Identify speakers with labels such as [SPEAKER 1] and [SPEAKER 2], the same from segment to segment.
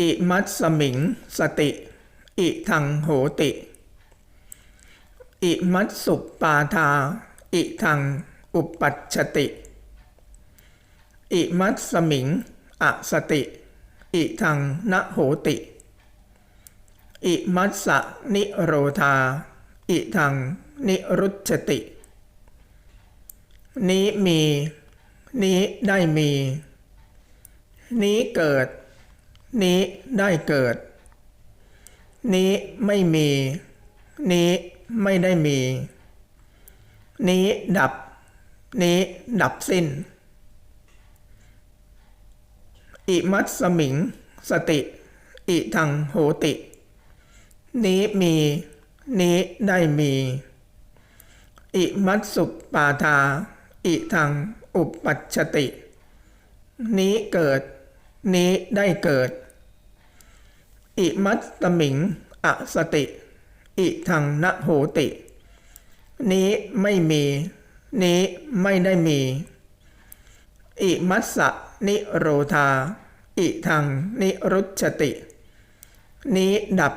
[SPEAKER 1] อิมัตสมิงสติ อิทังโหติ อิมัตสุปปาทา อิทังอุปปัชชติ อิมัตสมิงอสติ อิทังนโหติ อิมัสสะนิโรธา อิทังนิรุชติ นี้มี นี้ได้มี นี้เกิด นี้ได้เกิด นี้ไม่มี นี้ไม่ได้มี นี้ดับ นี้ดับสิ้น อิมัตสมิง สติ อิทังโหติ นี้มี นี้ได้มี อิมัตสุปปาทา อิทังอุปปัชชติ นี้เกิด นี้ได้เกิด อิมัตตมิงอสติ อิทังนโหติ นี้ไม่มี นี้ไม่ได้มี อิมัสสะนิโรธา อิทังนิรุชติ นี้ดับ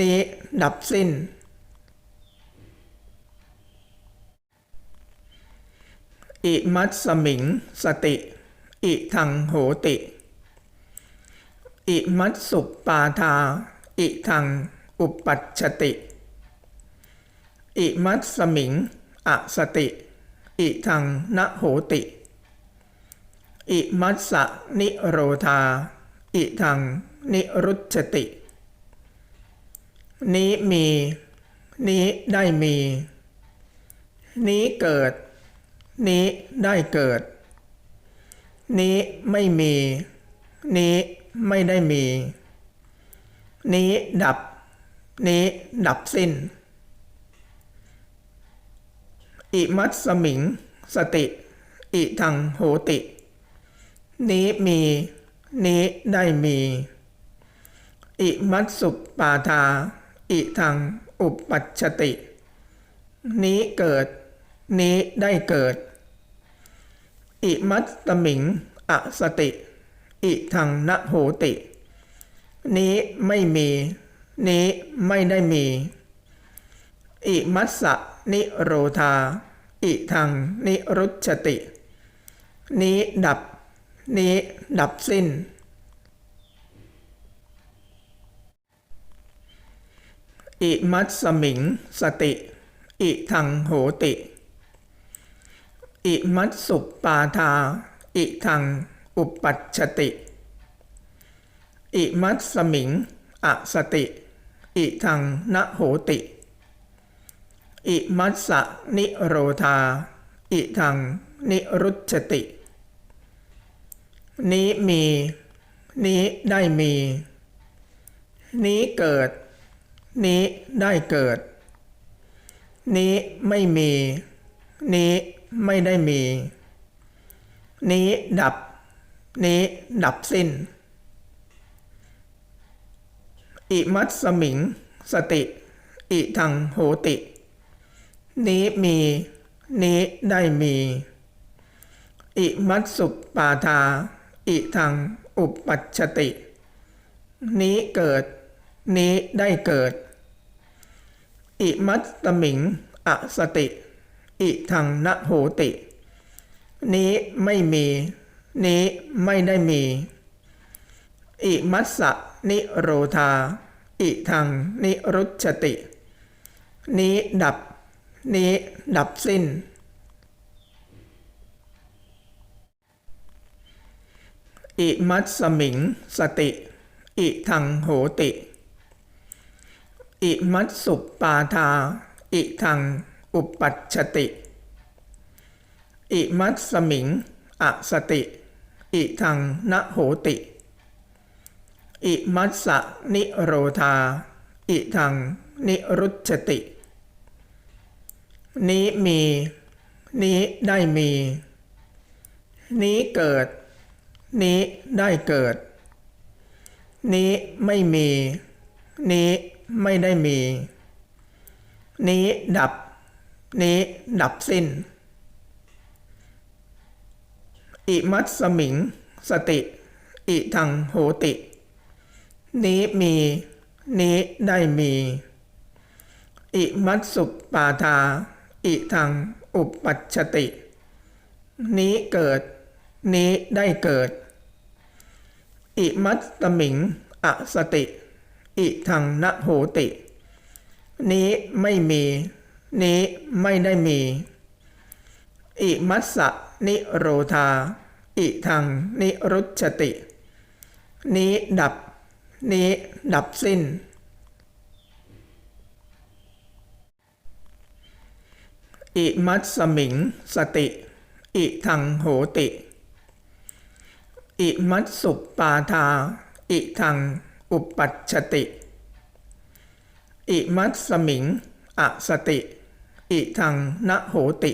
[SPEAKER 1] นี้ดับสิ้น อิมัตสมิงสติ อิทังโหติ อิมัตสุปปาทา อิทัง อุปัชชติ อิมัตสมิง อสติ อิทังนโหติ อิมัสสะนิโรธา อิทัง นิรุชติ นี้มี นี้ได้มี นี้เกิด นี้ได้เกิด นี้ไม่มี นี้ ไม่ได้มี นี้ดับ นี้ดับสิ้น อิมัตสมิง สติ อิทังโหติ นี้มี นี้ได้มี อิมัตสุปปาทา อิทังอุปปัชติ นี้เกิด นี้ได้เกิด อิมัตตมิง อสติ อิทังนโหติ นี้ไม่มี นี้ไม่ได้มี อิมัสสะนิโรธา อิทังนิรุชติ นี้ดับ นี้ดับสิ้น อิมัตสมิงสติ อิทังโหติ อิมัตสุปปาทา อิทัง อุปัชชติ อิมัตสมิง อสติ อิทังนโหติ อิมัสสนิโรธา อิทังนิรุชติ นี้มี นี้ได้มี นี้เกิด นี้ได้เกิด นี้ไม่มี นี้ไม่ได้มี นี้ดับ นี้ดับสิ้น อิมัตสมิง สติ อิทังโหติ นี้มี นี้ได้มี อิมัตสุปปาทา อิทังอุปปัชติ นี้เกิด นี้ได้เกิด อิมัตตมิง อสติ อิทังนโหติ นี้ไม่มี นี้ไม่ได้มี อิมัสสะนิโรธา อิทังนิรุชติ นี้ดับ นี้ดับสิ้น อิมัตสมิงสติ อิทังโหติ อิมัตสุปปาทา อิทังอุปปัชติ อิมัตสมิงอสติ อิทังนโหติ อิมัสสะนิโรธา อิทังนิรุชติ นี้มี นี้ได้มี นี้เกิด นี้ได้เกิด นี้ไม่มี นี้ไม่ได้มี นี้ดับ นี้ดับสิ้น อิมัตสมิง สติ อิทังโหติ นี้มี นี้ได้มี อิมัตสุปปาทา อิทังอุปปัชติ นี้เกิด นี้ได้เกิด อิมัตตมิง อสติ อิทังนโหติ นี้ไม่มี นี้ไม่ได้มี อิมัสสะนิโรธา อิทังนิรุชติ นี้ดับ นี้ดับสิ้น อิมัตสมิงสติ อิทังโหติ อิมัตสุปปาทา อิทังอุปปัชชติ อิมัตสมิงอสติ อิทังนะโหติ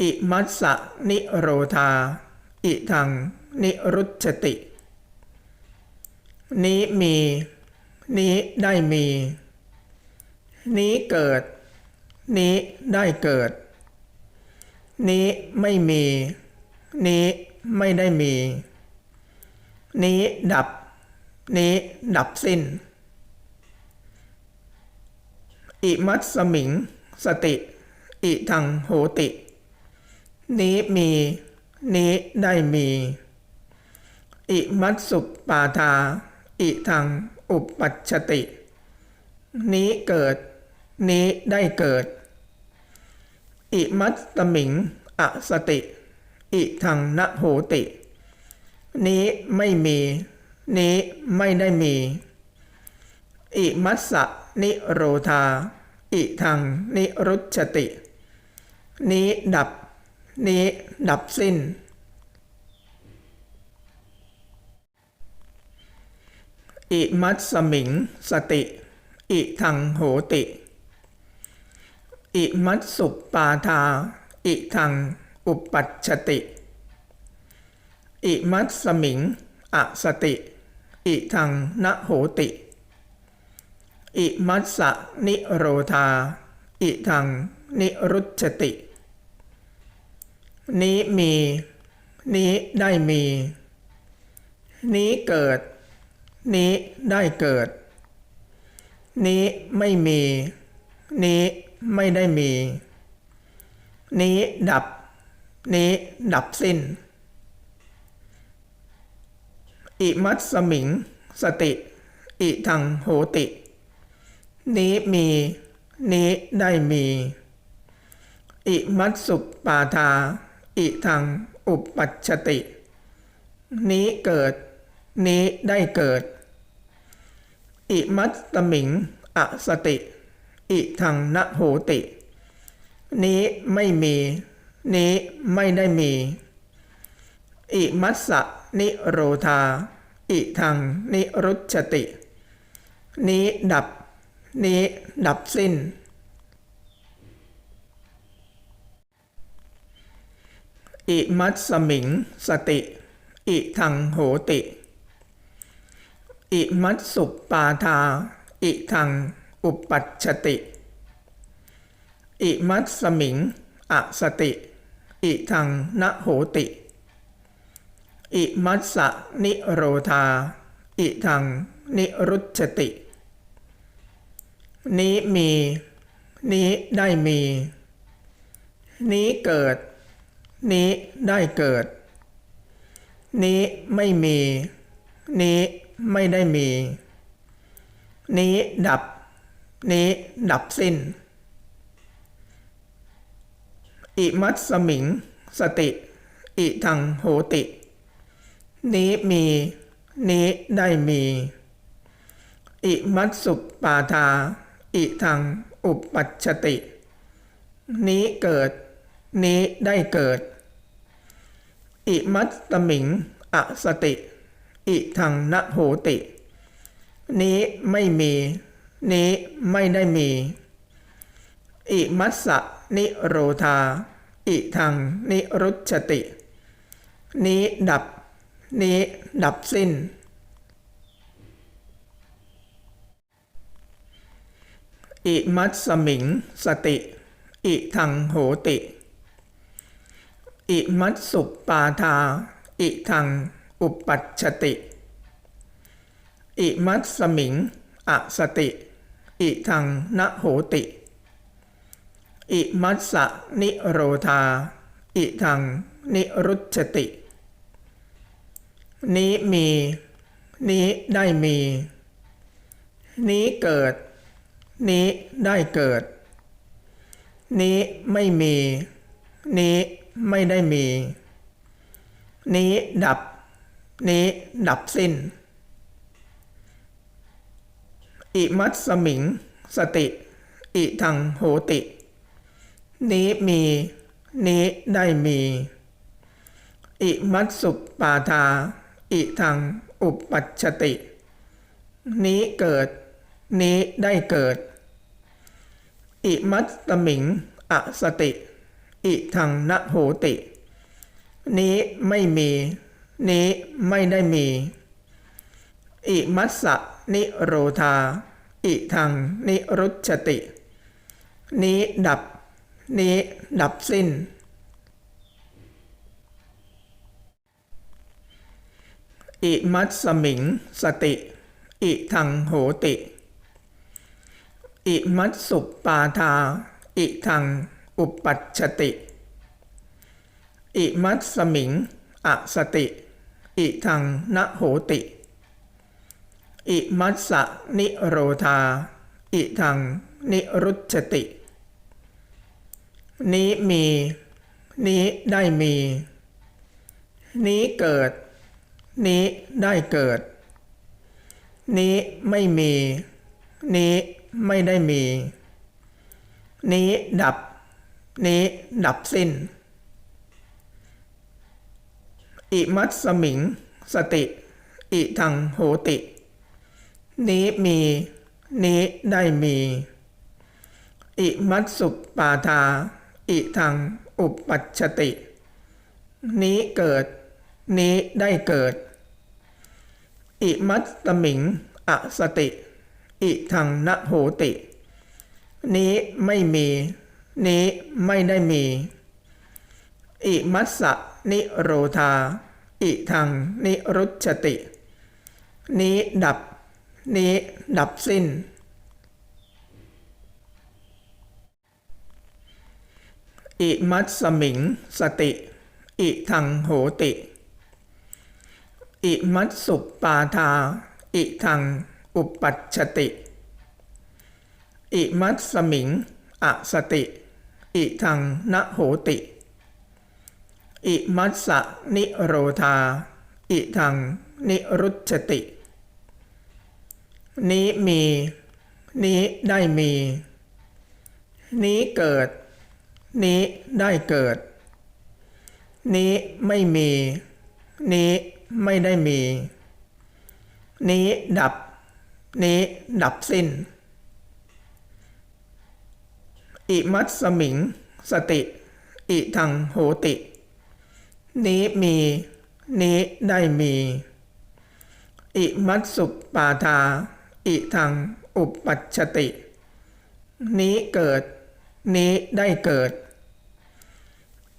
[SPEAKER 1] อิมัสสะนิโรธา อิทัง นิรุชติ นี้มี นี้ได้มี นี้เกิด นี้ได้เกิด นี้ไม่มี นี้ไม่ได้มี นี้ดับ นี้ดับสิ้น อิมัตสมิง สติ อิทังโหติ นี้มี นี้ได้มี อิมัตสุปปาทา อิทังอุปปัชติ นี้เกิด นี้ได้เกิด อิมัตตมิงอสติ อิทังนโหติ นี้ไม่มี นี้ไม่ได้มี อิมัสสะนิโรธา อิทังนิรุชติ นี้ดับ นี้ดับสิ้น อิมัตสมิงสติ อิทังโหติ อิมัตสุปปาทา อิทังอุปปัชชติ อิมัตสมิงอสติ อิทังนะโหติ อิมัสสนิโรธา อิทังนิรุชติ นี้มี นี้ได้มี นี้เกิด นี้ได้เกิด นี้ไม่มี นี้ไม่ได้มี นี้ดับ นี้ดับสิ้น อิมัตสมิง สติ อิทังโหติ นี้มี นี้ได้มี อิมัตสุปาทา อิทังอุปปัชชติ นี้เกิด นี้ได้เกิด อิมัตตมิงอสติ อิทังนะโหติ นี้ไม่มี นี้ไม่ได้มี อิมัสสะนิโรธา อิทังนิรุชติ นี้ดับ นี้ดับสิ้น อิมัตสมิงสติ อิทังโหติ อิมัตสุปปาทา อิทังอุปปัชชติ อิมัตสมิงอสติ อิทังนะโหติ อิมัสสะนิโรธา อิทังนิรุชติ นี้มี นี้ได้มี นี้เกิด นี้ได้เกิด นี้ไม่มี นี้ไม่ได้มี นี้ดับ นี้ดับสิ้น อิมัตสมิง สติ อิทังโหติ นี้มี นี้ได้มี อิมัตสุปปาทา อิทังอุปปัชติ นี้เกิด นี้ได้เกิด อิมัตตมิงอสติ อิทังนโหติ นี้ไม่มี นี้ไม่ได้มี อิมัสสะนิโรธา อิทังนิรุชติ นี้ดับ นี้ดับสิ้น อิมัตสมิงสติ อิทังโหติ อิมัตสุปาทา อิทัง อุปปัชชติ อิมัตสมิงอสติ อิทังนะโหติ อิมัสสะนิโรธา อิทังนิรุชติ นี้มี นี้ได้มี นี้เกิด นี้ได้เกิด นี้ไม่มี นี้ ไม่ได้มี นี้ดับ นี้ดับสิ้น อิมัตสมิง สติ อิทังโหติ นี้มี นี้ได้มี อิมัตสุปปาทา อิทังอุปปัชติ นี้เกิด นี้ได้เกิด อิมัตตมิงอสติ อิทังนโหติ นี้ไม่มี นี้ไม่ได้มี อิมัสสะนิโรธา อิทังนิรุชติ นี้ดับ นี้ดับสิ้น อิมัตสมิงสติ อิทังโหติ อิมัตสุปปาทา อิทัง อุปัชติ อิมัตสมิง อสติ อิทังนะโหติ อิมัสสะนิโรธา อิทังนิรุชติ นี้มี นี้ได้มี นี้เกิด นี้ได้เกิด นี้ไม่มี นี้ไม่ได้มี นี้ดับ นี้ดับสิ้น อิมัตสมิง สติ อิทังโหติ นี้มี นี้ได้มี อิมัตสุปปาทา อิทังอุปปัชติ นี้เกิด นี้ได้เกิด อิมัตตมิง อสติ อิทังนะโหติ นี้ไม่มี นี้ไม่ได้มี อิมัสสะนิโรธา อิทังนิรุชติ นี้ดับ นี้ดับสิ้น อิมัตสมิงสติ อิทังโหติ อิมัตสุปปาทา อิทังอุปปัชติ อิมัตสมิงอสติ อิทังนะโหติ อิมัสสะนิโรธา อิทังนิรุชติ นี้มี นี้ได้มี นี้เกิด นี้ได้เกิด นี้ไม่มี นี้ไม่ได้มี นี้ดับ นี้ดับสิ้น อิมัตสมิง สติ อิทังโหติ นี้มี นี้ได้มี อิมัตสุปปาทา อิทังอุปปัชติ นี้เกิด นี้ได้เกิด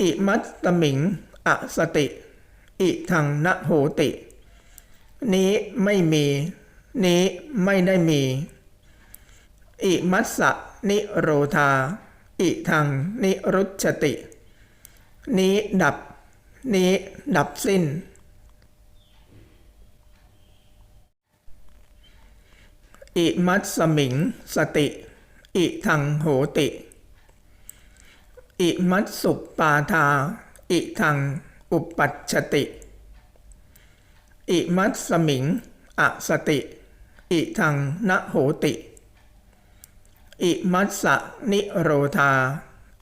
[SPEAKER 1] อิมัตตมิง อสติ อิทังนะโหติ นี้ไม่มี นี้ไม่ได้มี อิมัสสะ นิโรธา อิทังนิรุชติ นี้ดับ นี้ดับสิ้น อิมัตสมิงสติ อิทังโหติ อิมัตสุปปาทา อิทังอุปปัชชติ อิมัตสมิงอสติ อิทังนะโหติ อิมัสสะนิโรธา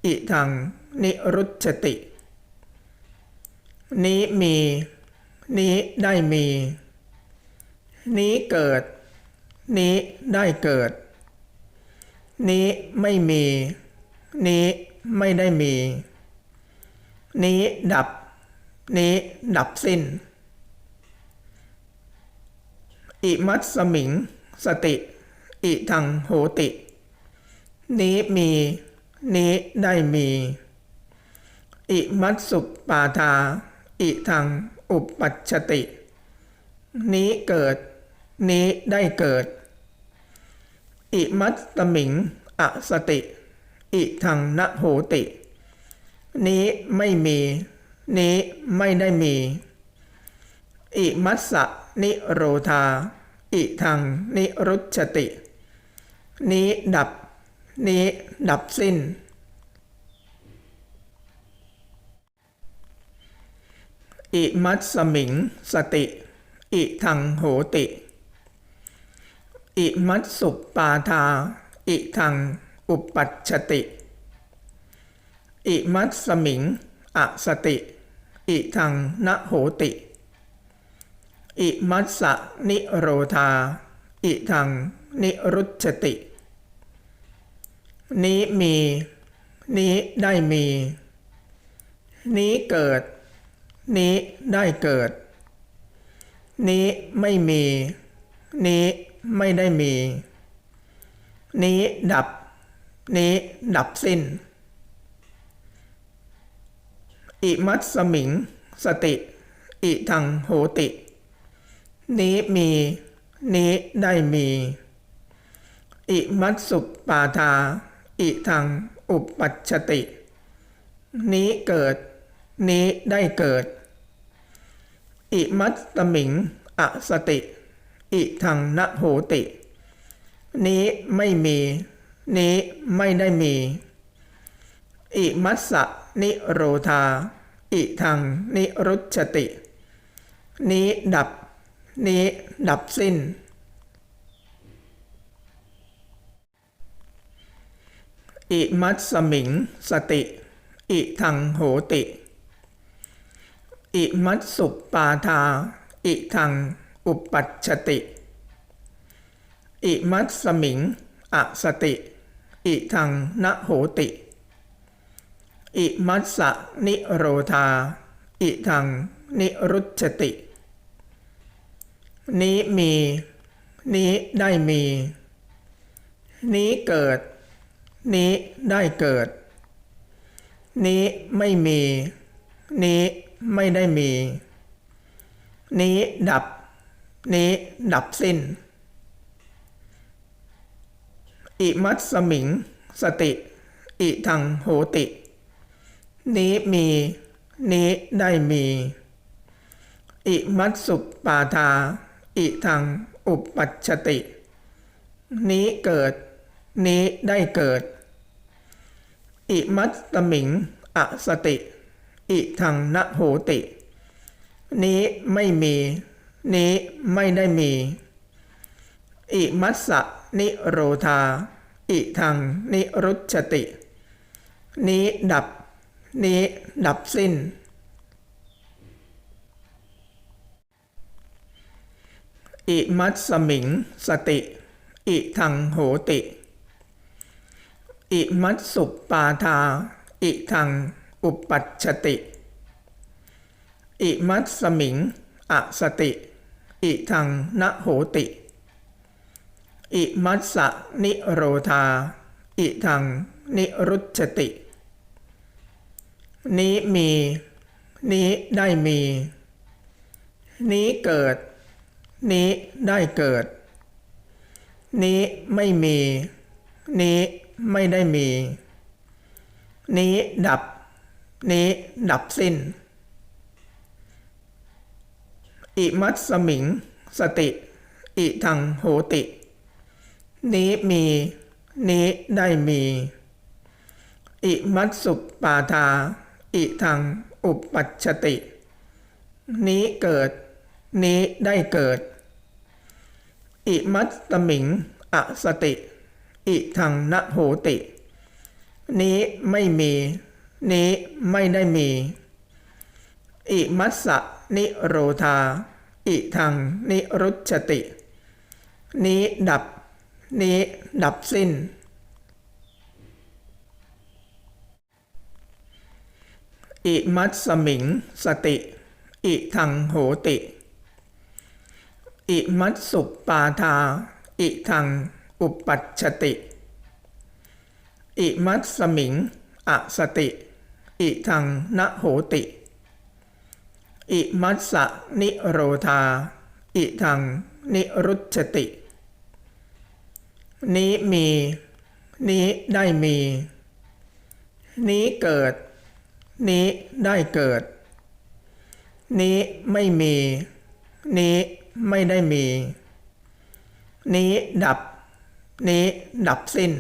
[SPEAKER 1] อิทัง นิรุชติ นี้มี นี้ได้มี นี้เกิด นี้ได้เกิด นี้ไม่มี นี้ไม่ได้มี นี้ดับ นี้ดับสิ้น อิมัตสมิง สติ อิทังโหติ นี้มี นี้ได้มี อิมัตสุปปาทา อิทัง อุปปัชติ นี้เกิด นี้ได้เกิด อิมัตตมิง อสติ อิทังนโหติ นี้ไม่มี นี้ไม่ได้มี อิมัสสะนิโรธา อิทังนิรุชติ นี้ดับ นี้ดับสิ้น อิมัตสมิงสติ อิทังโหติ อิมัตสุปปาทา อิทังอุปปัชชติ อิมัตสมิงอสติ อิทังนะโหติ อิมัสสนิโรธา อิทังนิรุชชติ นี้มี นี้ได้มี นี้เกิด นี้ได้เกิด นี้ไม่มี นี้ไม่ได้มี นี้ดับ นี้ดับสิ้น อิมัตสมิง สติ อิทังโหติ นี้มี นี้ได้มี อิมัตสุปปาทา อิทังอุปปัชติ นี้เกิด นี้ได้เกิด อิมัตตมิงอสติ อิทังนโหติ นี้ไม่มี นี้ไม่ได้มี อิมัสสะนิโรธา อิทังนิรุชติ นี้ดับ นี้ดับสิ้น อิมัตสมิงสติ อิทังโหติ อิมัตสุปปาทา อิทังอุปปัชชติ อิมัตสมิงอสติ อิทังนะโหติ อิมัสสะนิโรธา อิทังนิรุชชติ นี้มี นี้ได้มี นี้เกิด นี้ได้เกิด นี้ไม่มี นี้ไม่ได้มี นี้ดับ นี้ดับสิ้น อิมัตสมิง สติ อิทังโหติ นี้มี นี้ได้มี อิมัตสุปปาทา อิทังอุปปัชชติ นี้เกิด นี้ได้เกิด อิมัตตมิงอสติ อิทังนะโหติ นี้ไม่มี นี้ไม่ได้มี อิมัสสะนิโรธา อิทังนิรุชติ นี้ดับ นี้ดับสิ้น อิมัตสมิงสติ อิทังโหติ อิมัตสุปปาทา อิทัง อุปปัชชติ อิมัตสมิง อสติ อิทังนะโหติ อิมัสสนิโรธา อิทัง นิรุชชติ นี้มี นี้ได้มี นี้เกิด นี้ได้เกิด นี้ไม่มี นี้ ไม่ได้มี นี้ดับ นี้ดับสิ้น อิมัตสมิง สติ อิทังโหติ นี้มี นี้ได้มี อิมัตสุปปาทา อิทังอุปปัชติ นี้เกิด นี้ได้เกิด อิมัตตมิงอสติ อิทังนะโหติ นี้ไม่มี นี้ไม่ได้มี อิมัสสะนิโรธา อิทังนิรุชชติ นี้ดับ นี้ดับสิ้น อิมัตสมิงสติ อิทังโหติ อิมัตสุปปาทา อิทัง อุปัชชติ อิมัตสมิงอสติ อิทังนะโหติ อิมัสสะนิโรธา อิทังนิรุชติ นี้มี นี้ได้มี นี้เกิด นี้ได้เกิด นี้ไม่มี นี้ไม่ได้มี นี้ดับ นี้ดับสิ้น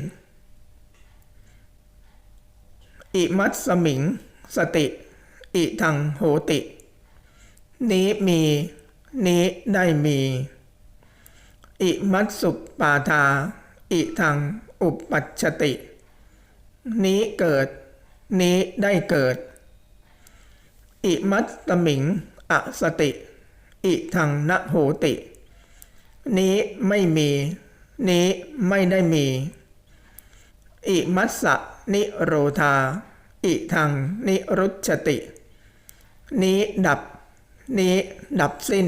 [SPEAKER 1] อิมัตสมิง สติ อิทังโหติ นี้มี นี้ได้มี อิมัตสุปปาทา อิทังอุปปัชติ นี้เกิด นี้ได้เกิด อิมัตตมิง อสติ อิทังนโหติ นี้ไม่มี นี้ไม่ได้มี อิมัสสะนิโรธา อิทังนิรุชติ นี้ดับ นี้ดับสิ้น